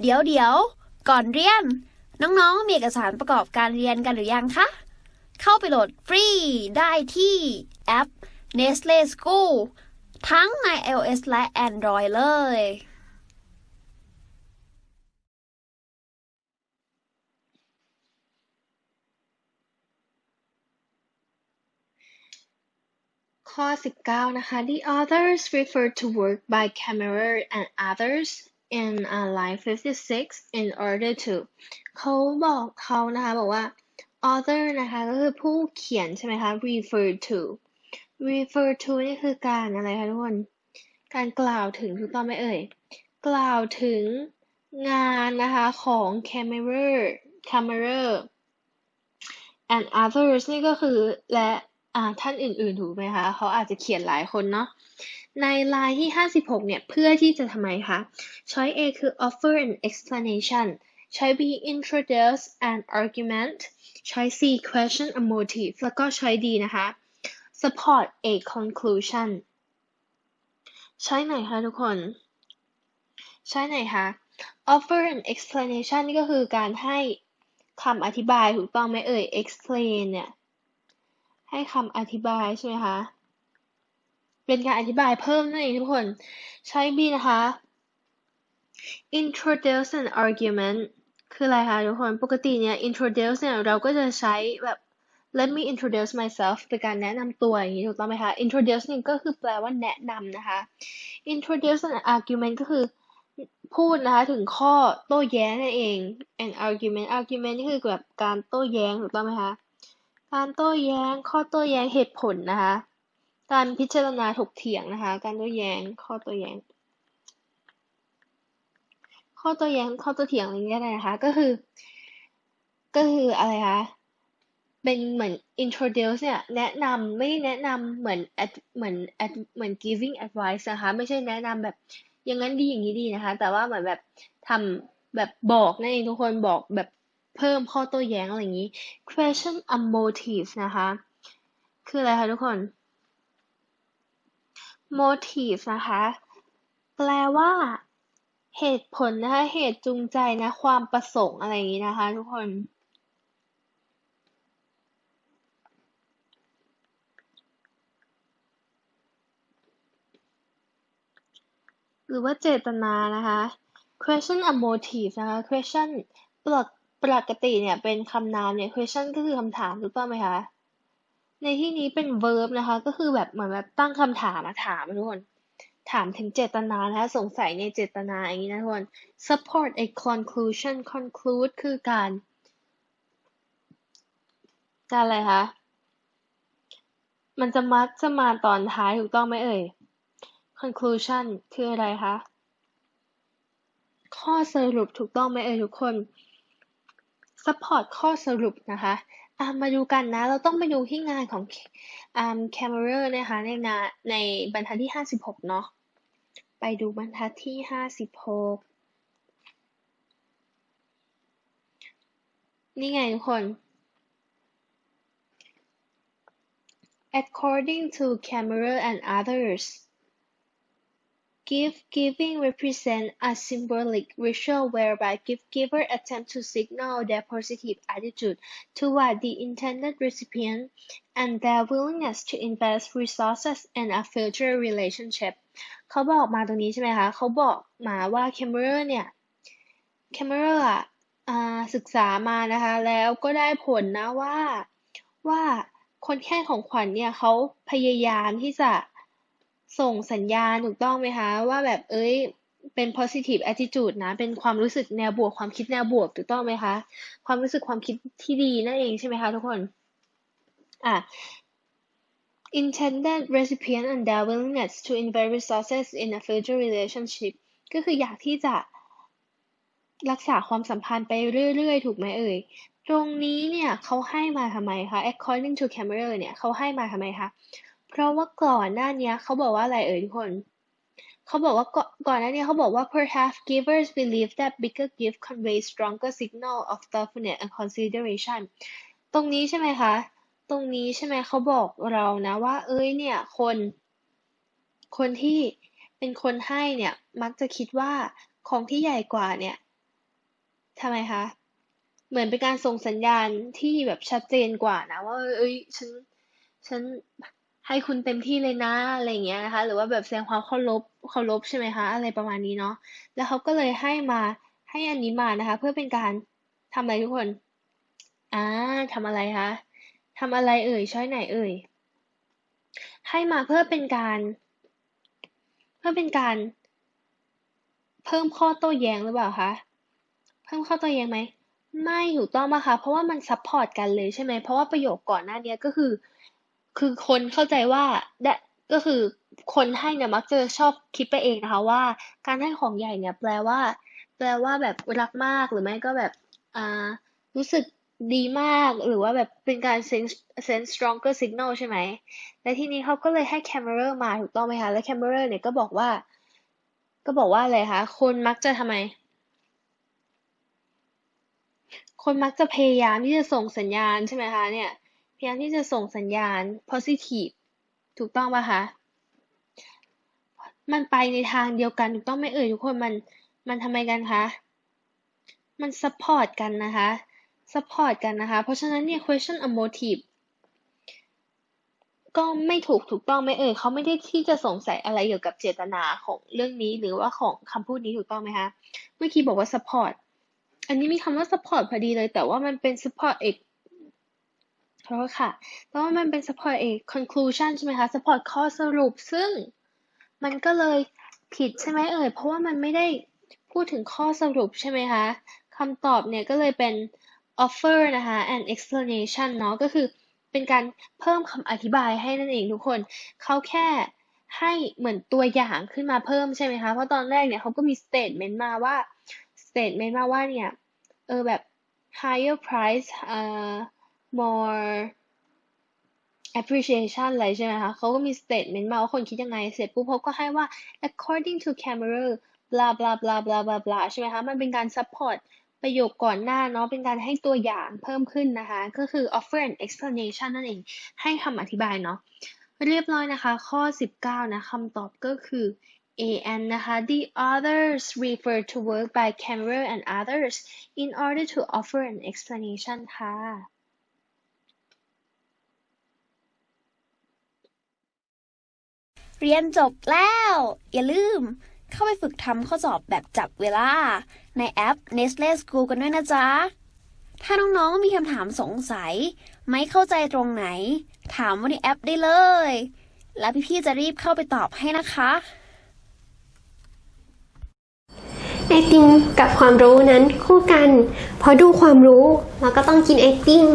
เดี๋ยวเดี๋ยวก่อนเรียน น้องๆ มีเอกสารประกอบการเรียนกันหรือยังคะ เข้าไปโหลดฟรีได้ที่แอป Nestle School ทั้งใน iOS และ Android เลย ข้อ 19 นะคะ The authors refer to work by Cameron and others in uh, line 56 in order to เขาบอกเขานะคะบอกว่า author นะคะก็คือผู้เขียนใช่ไหมคะ refer to refer to นี่คือการอะไรคะทุกคน การกล่าวถึงถูกต้องไหมเอ่ย กล่าวถึงงานนะคะของ Cameron Cameron and others นี่ก็คือและ อ่าท่านอื่นๆถูกไหมคะเขาอาจจะเขียนหลายคนเนาะในลายที่ 56 เนี่ย เพื่อที่จะทำไมคะช้อย A คือ offer an explanation ช้อย B introduce an argument ช้อย C question a motive แล้วก็ช้อย D นะคะ support a conclusion ใช้ไหนคะทุกคน ใช้ไหนคะ offer an explanation นี่ก็คือการให้คำอธิบายถูกต้องไหมเอ่ย explain เนี่ย ให้คำอธิบายใช่ไหมคะ เป็นการอธิบายเพิ่มนั่นเองทุกคน ใช้ B นะคะ introduce an argument คืออะไรคะทุกคน ปกติเนี่ย introduce เนี่ยเราก็จะใช้แบบ let me introduce myself เป็นการแนะนำตัวอย่างนี้ถูกต้องไหมคะ introduce เนี่ยก็คือแปลว่าแนะนำนะคะ introduce an argument ก็คือพูดนะคะถึงข้อโต้แย้งนั่นเอง an argument argument นี่คือแบบการโต้แย้งถูกต้องไหมคะ การโต้แย้ง ข้อโต้แย้งเหตุผลนะคะ การพิจารณาถกเถียงนะคะ การโต้แย้ง ข้อโต้แย้ง ข้อโต้แย้ง ข้อโต้เถียงอะไรเงี้ยนะคะ ก็คือ ก็คืออะไรคะ เป็นเหมือน introduce เนี่ย แนะนำไม่ได้แนะนำเหมือน ad เหมือน ad เหมือน giving advice นะคะ ไม่ใช่แนะนำแบบ อย่างนั้นดีอย่างนี้ดีนะคะ แต่ว่าเหมือนแบบทำแบบบอกนั่นเองทุกคนบอกแบบ เพิ่มข้อโต้แย้งอะไรอย่างนี้ question a motive นะคะ คืออะไรคะทุกคน motive นะคะ แปลว่า เหตุผลนะคะ เหตุจูงใจนะ ความประสงค์อะไรอย่างนี้นะคะ ทุกคน หรือว่าเจตนานะคะ question a motive นะคะ question ปลก ปกติเนี่ยเป็นคำนามเนี่ย question ก็คือคำถามถูกต้องไหมคะ ในที่นี้เป็น verb นะคะ ก็คือแบบเหมือนแบบตั้งคำถามมาถามทุกคนถามถึงเจตนานะคะสงสัยในเจตนาอย่างนี้นะทุกคน support a conclusion conclude คือการ การอะไรคะ มันจะมักจะมาตอนท้ายถูกต้องไหมเอ่ย conclusion คืออะไรคะ ข้อสรุปถูกต้องไหมเอ่ยทุกคน support ข้อสรุปนะคะมาดูกันนะ เราต้องไปดูที่งานของอ่า Camera นะคะในงานในบรรทัดที่ 56 เนาะ ไปดูบรรทัดที่ 56 นี่ไงทุกคน according to Camera and others Gift giving represent a symbolic ritual whereby gift giver attempt to signal their positive attitude toward the intended recipient and their willingness to invest resources in a future relationship เขาบอกมาตรงนี้ใช่ไหมคะ เขาบอกมาว่า Camera เนี่ย Camera อ่ะอ่าศึกษามานะคะ แล้วก็ได้ผลนะว่า ว่าคนให้ของขวัญเนี่ยเขาพยายามที่จะ ส่งสัญญาณถูกต้องไหมคะ ว่าแบบเอ้ยเป็น positive attitude นะ เป็นความรู้สึกแนวบวก ความคิดแนวบวกถูกต้องไหมคะ ความรู้สึกความคิดที่ดีนั่นเองใช่ไหมคะทุกคน อะ intended recipient and their willingness to invest resources in a future relationship ก็คืออยากที่จะรักษาความสัมพันธ์ไปเรื่อยๆ ถูกไหมเอ่ย ตรงนี้เนี่ยเขาให้มาทำไมคะ according to Camera เนี่ยเขาให้มาทำไมคะ เพราะว่าก่อนหน้านี้เขาบอกว่าอะไรเอ่ยทุกคนเขาบอกว่าก่อนก่อนหน้านี้เขาบอกว่า perhaps givers believe that bigger gift conveys stronger signal of thoughtfulness and consideration ตรงนี้ใช่ไหมคะ ตรงนี้ใช่ไหมเขาบอกเรานะว่า เอ้ยเนี่ยคน คนที่เป็นคนให้เนี่ยมักจะคิดว่าของที่ใหญ่กว่าเนี่ยทำไมคะ เหมือนเป็นการส่งสัญญาณที่แบบชัดเจนกว่านะว่า เอ้ยฉันฉัน ให้คุณเต็มที่เลยนะอะไรเงี้ยนะคะ หรือว่าแบบแสดงความเคารพเคารพใช่ไหมคะอะไรประมาณนี้เนาะแล้วเขาก็เลยให้มาให้อันนี้มานะคะ เพื่อเป็นการทำอะไรทุกคนอ่าทำอะไรคะทำอะไรเอ่ยช้อยไหนเอ่ยให้มาเพื่อเป็นการ เพื่อเป็นการ เพิ่มข้อโต้แย้งหรือเปล่าคะเพิ่มข้อโต้แย้งไหมไม่ถูกต้องปะคะเพราะว่ามันซัพพอร์ตกันเลยใช่ไหมเพราะว่าประโยคก่อนหน้านี้ก็คือ คือคนเข้าใจว่าได้ก็คือคนให้เนี่ยมักจะชอบคิดไปเองนะคะว่า การให้ของใหญ่เนี่ย แปลว่า แปลว่าแบบรักมากหรือไม่ก็แบบอ่ารู้สึกดีมากหรือว่าแบบเป็นการ send send stronger signal ใช่ไหม และทีนี้เขาก็เลยให้ camera มาถูกต้องไหมคะ แล้ว camera เนี่ยก็บอกว่า ก็บอกว่าอะไรคะ คนมักจะทำไม คนมักจะพยายามที่จะส่งสัญญาณใช่ไหมคะเนี่ย พยายามที่จะส่งสัญญาณ positive ถูกต้องปะคะ มันไปในทางเดียวกันถูกต้องไหมเอ่ยทุกคนมันมันทำไมกันคะ มัน support กันนะคะ support กันนะคะ เพราะฉะนั้นเนี่ย question a motive ก็ไม่ถูกถูกต้องไหมเอ่ยเขาไม่ได้ที่จะสงสัยอะไรเกี่ยวกับเจตนาของเรื่องนี้หรือว่าของคำพูดนี้ถูกต้องไหมคะเมื่อกี้บอกว่า support อันนี้มีคำว่า support พอดีเลย แต่ว่ามันเป็น support โทษค่ะแต่ว่ามันเป็น support เอก conclusion ใช่ไหมคะ support ข้อสรุป ซึ่งมันก็เลยผิดใช่ไหมเอ่ย เพราะว่ามันไม่ได้พูดถึงข้อสรุปใช่ไหมคะคำตอบเนี่ยก็เลยเป็น offer นะคะ and explanation เนาะ ก็คือเป็นการเพิ่มคำอธิบายให้นั่นเองทุกคน เขาแค่ให้เหมือนตัวอย่างขึ้นมาเพิ่มใช่ไหมคะ เพราะตอนแรกเนี่ยเขาก็มี statement มาว่า statement มาว่าเนี่ย เออแบบ higher price เอ่อ more appreciation อะไรใช่ไหมคะเขาก็มี statement มาว่าคนคิดยังไง เสร็จปุ๊บเขาก็ให้ว่า according to camera blah blah blah blah blah blah ใช่ไหมคะ มันเป็นการ support ประโยคก่อนหน้าเนาะเป็นการให้ตัวอย่างเพิ่มขึ้นนะคะ ก็คือ offer an explanation นั่นเอง ให้คำอธิบายเนาะเรียบร้อยนะคะ ข้อ 19 นะคำตอบก็คือ AN นะคะ The others refer to work by camera and others in order to offer an explanation ค่ะ เรียนจบแล้ว อย่าลืม เข้าไปฝึกทำข้อสอบแบบจับเวลา ในแอป Nestle School กันด้วยนะจ๊ะ ถ้าน้องๆมีคำถามสงสัย ไม่เข้าใจตรงไหน ถามว่าในแอปได้เลย แล้วพี่ๆจะรีบเข้าไปตอบให้นะคะไอติมกับความรู้นั้นคู่กันเพราะดูความรู้เราก็ต้องกินไอติม